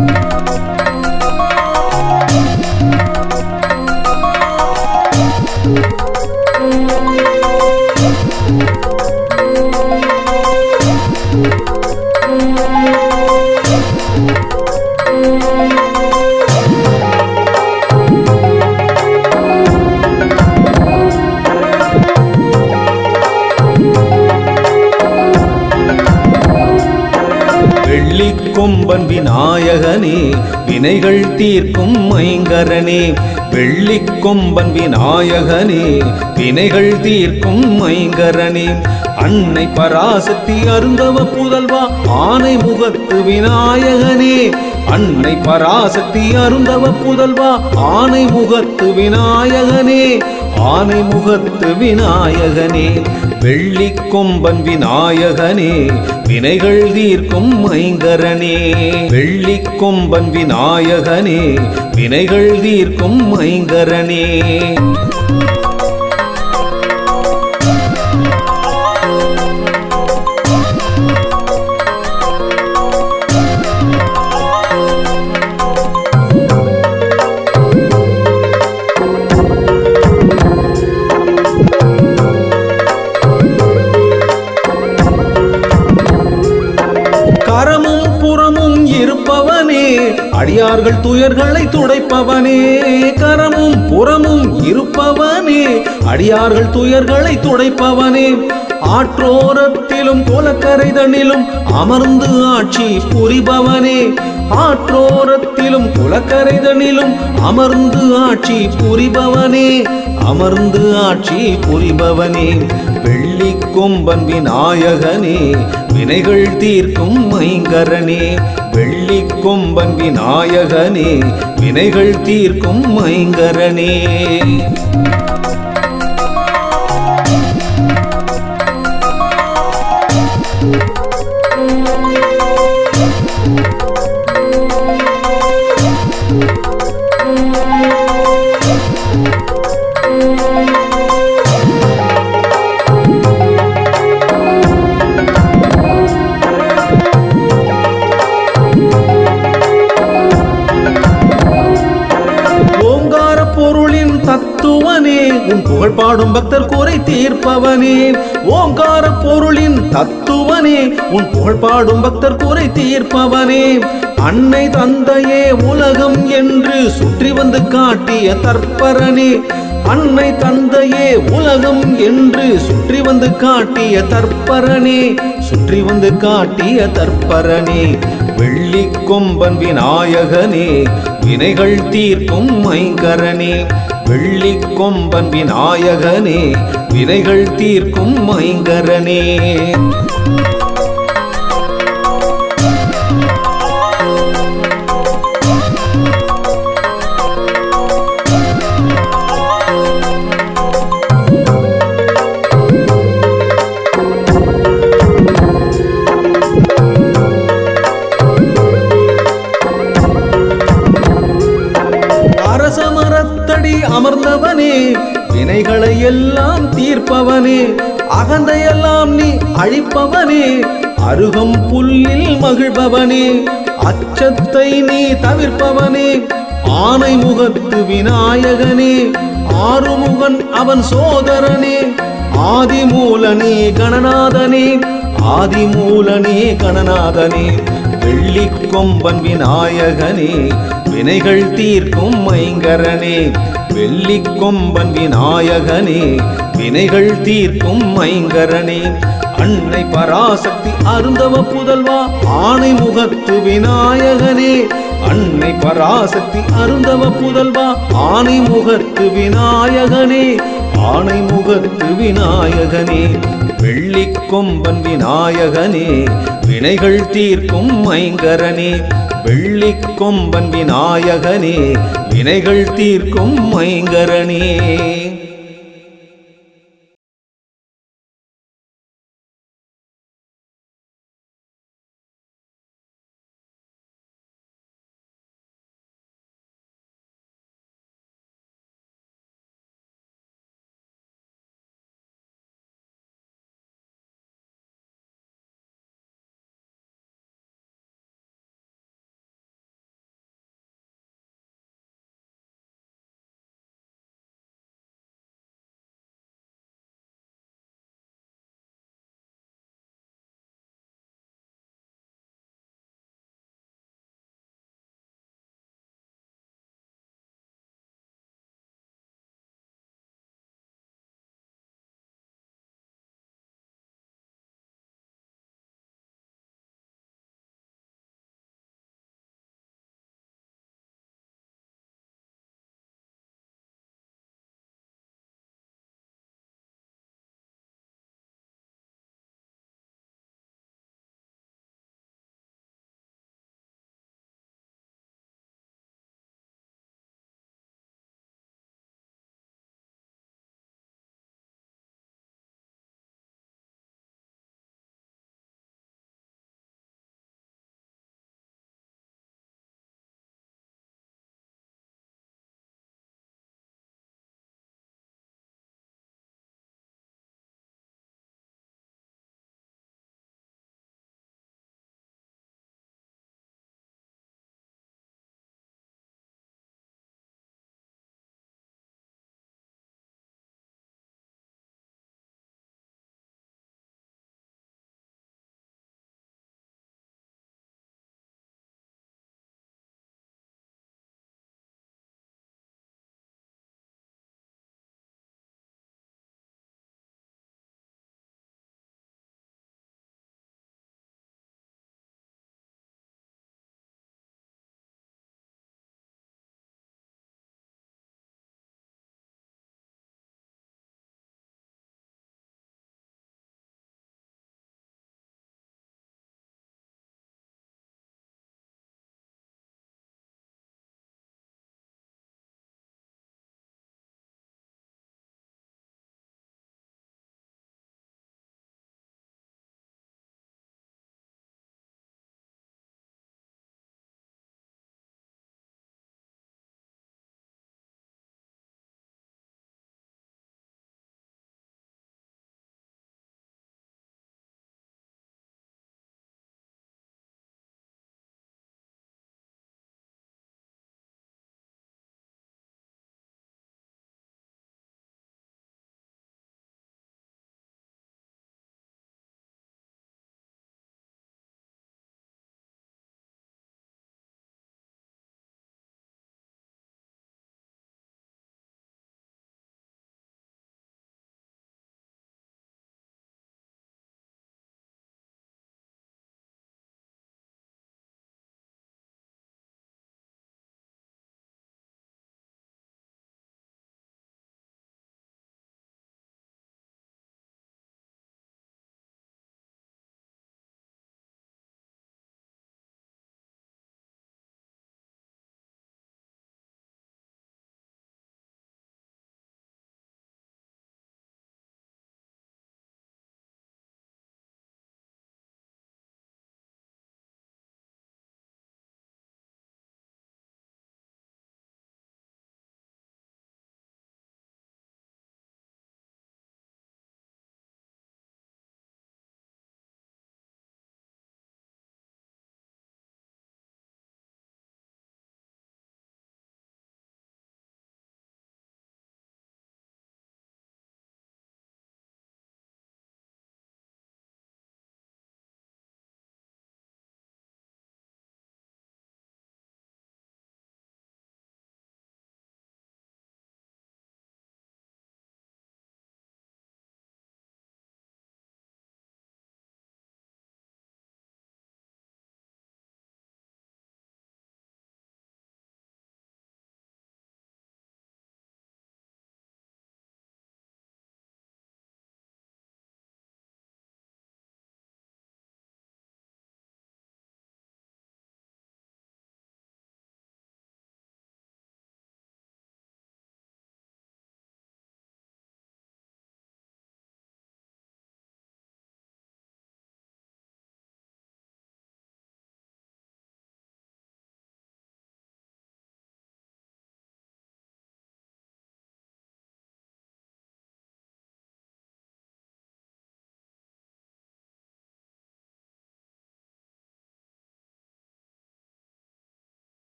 Oh, சங்கரனே வெள்ளி கொம்பன் விநாயகனே வினைகள் தீர்க்கும் மைங்கரனே. அன்னை பராசக்தி அருந்தவ புதல்வா ஆனை முகத்து விநாயகனே. அன்னை பராசக்தி அருந்தவ புதல்வா ஆனை முகத்து விநாயகனே. ஆனை முகத்து விநாயகனே வெள்ளி கொம்பன் விநாயகனே வினைகள் தீர்க்கும் மைங்கரனே வெள்ளி கொம்பன் விநாயகனே வினைகள் தீர்க்கும் மைங்கரனே அடியார்கள் துயர்களை துடைப்பவனே கரமும் புறமும் இருப்பவனே அடியார்கள் துயர்களை துடைப்பவனே. ஆற்றோரத்திலும் குலக்கரைதனிலும் அமர்ந்து ஆட்சி புரிபவனே. ஆற்றோரத்திலும் குலக்கரைதனிலும் அமர்ந்து ஆட்சி புரிபவனே. அமர்ந்து ஆட்சி புரிபவனே. வெள்ளி கொம்பன் விநாயகனே வினைகள் தீர்க்கும் மைங்கரனே வெள்ளி கொம்பன் விநாயகனே வினைகள் தீர்க்கும் மைங்கரனே. தீர்ப்பவனே ஓங்கார பொருளின் தத்துவனே உன் புகழ்பாடும் பக்தர் குறை தீர்ப்பவனே. அன்னை தந்தையே உலகம் என்று சுற்றி வந்து காட்டிய தற்பரனே. அன்னை தந்தையே உலகம் என்று சுற்றி வந்து காட்டிய தற்பரனே. சுற்றி வந்து காட்டிய தற்பரனே. வெள்ளி கொம்பன் விநாயகனே வினைகள் தீர்க்கும் மைங்கரனே. வெள்ளி கொம்பன் விநாயகனே வினைகள் தீர்க்கும் மைங்கரனே. அருகம் புல்லில் மகிழ்பவனே அச்சத்தை நீ தவிர்ப்பவனே ஆனை முகத்து விநாயகனே ஆறுமுகன் அவன் சோதரனே ஆதிமூலனே கணநாதனே ஆதிமூலனே கணநாதனே வெள்ளி கொம்பன் விநாயகனே வினைகள் தீர்க்கும் மைங்கரனே வெள்ளி கொம்பன் விநாயகனே வினைகள் தீர்க்கும் மைங்கரனே அன்னை பராசக்தி அருந்தவ புதல்வா ஆணை முகத்து விநாயகனே. அன்னை பராசக்தி அருந்தவ புதல்வா ஆணை முகத்து விநாயகனே. ஆணை முகத்து விநாயகனே வெள்ளி கொம்பன் விநாயகனே. வினைகள் தீர்க்கும் மைங்கரனே வெள்ளி கொம்பன் விநாயகனே. வினைகள் தீர்க்கும் மைங்கரனே.